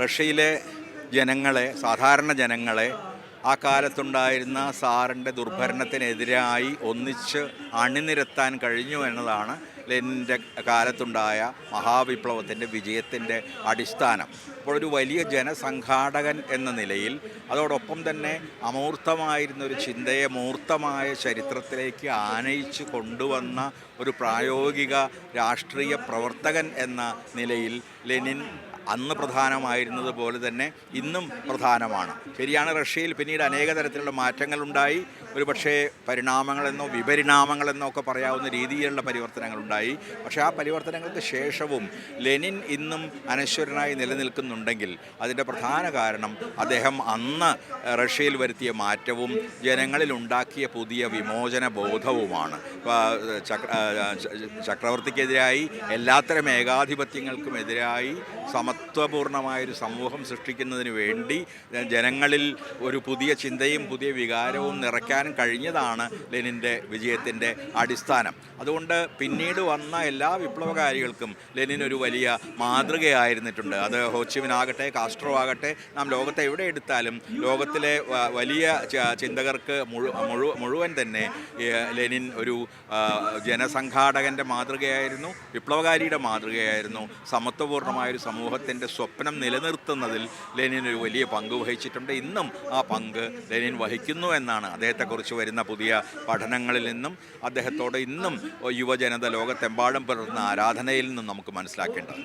റഷ്യയിലെ ജനങ്ങളെ സാധാരണ ജനങ്ങളെ ആ കാലത്തുണ്ടായിരുന്ന സാറിന്റെ ദുർഭരണത്തിനെതിരായി ഒന്നിച്ച് അണിനിരത്താൻ കഴിഞ്ഞു എന്നതാണ് ലെനിന്റെ കാലത്തുണ്ടായ മഹാവിപ്ലവത്തിന്റെ വിജയത്തിന്റെ അടിസ്ഥാനം. അപ്പോൾ ഒരു വലിയ ജനസംഘാടകൻ എന്ന നിലയിൽ അതോടൊപ്പം തന്നെ അമൂർത്തമായിരുന്ന ഒരു ചിന്തയെ മൂർത്തമായ ചരിത്രത്തിലേക്ക് ആനയിച്ച് കൊണ്ടുവന്ന ഒരു പ്രായോഗിക രാഷ്ട്രീയ പ്രവർത്തകൻ എന്ന നിലയിൽ ലെനിൻ അന്ന് പ്രധാനമായിരുന്നത് പോലെ തന്നെ ഇന്നും പ്രധാനമാണ്. ശരിയാണ് റഷ്യയിൽ പിന്നീട് അനേക തരത്തിലുള്ള മാറ്റങ്ങളുണ്ടായി. ഒരു പക്ഷേ പരിണാമങ്ങളെന്നോ വിപരിണാമങ്ങളെന്നോ ഒക്കെ പറയാവുന്ന രീതിയിലുള്ള പരിവർത്തനങ്ങളുണ്ടായി. പക്ഷേ ആ പരിവർത്തനങ്ങൾക്ക് ശേഷവും ലെനിൻ ഇന്നും അനശ്വരനായി നിലനിൽക്കുന്നുണ്ടെങ്കിൽ അതിന്റെ പ്രധാന കാരണം അദ്ദേഹം അന്ന് റഷ്യയിൽ വരുത്തിയ മാറ്റവും ജനങ്ങളിൽ ഉണ്ടാക്കിയ പുതിയ വിമോചന ബോധവുമാണ്. ചക്രവർത്തിക്കെതിരായി എല്ലാത്തരം ഏകാധിപത്യങ്ങൾക്കും എതിരായി സമത്വപൂർണമായൊരു സമൂഹം സൃഷ്ടിക്കുന്നതിന് വേണ്ടി ജനങ്ങളിൽ ഒരു പുതിയ ചിന്തയും പുതിയ വികാരവും നിറയ്ക്കാൻ കഴിഞ്ഞതാണ് ലെനിന്റെ വിജയത്തിന്റെ അടിസ്ഥാനം. അതുകൊണ്ട് പിന്നീട് വന്ന എല്ലാ വിപ്ലവകാരികൾക്കും ലെനിൻ ഒരു വലിയ മാതൃകയായിരുന്നിട്ടുണ്ട്. അത് ഹോച്ചിമിനാകട്ടെ കാസ്ട്രോ ആകട്ടെ നാം ലോകത്തെ എവിടെ എടുത്താലും ലോകത്തിലെ വലിയ ചിന്തകർക്ക് മുഴു മുഴു മുഴുവൻ തന്നെ ലെനിൻ ഒരു ജനസംഘാടകന്റെ മാതൃകയായിരുന്നു വിപ്ലവകാരിയുടെ മാതൃകയായിരുന്നു സമത്വപൂർണമായൊരു സമൂഹത്തിന്റെ സ്വപ്നം നിലനിർത്തുന്നതിൽ ലെനിൻ ഒരു വലിയ പങ്ക് വഹിച്ചിട്ടുണ്ട്. ഇന്നും ആ പങ്ക് ലെനിൻ വഹിക്കുന്നു എന്നാണ് അദ്ദേഹത്തെക്കുറിച്ച് വരുന്ന പുതിയ പഠനങ്ങളിൽ നിന്നും അദ്ദേഹത്തോട് ഇന്നും യുവജനത ലോകത്തെമ്പാടും പുലർത്തുന്ന ആരാധനയിൽ നിന്നും നമുക്ക് മനസ്സിലാക്കേണ്ടത്.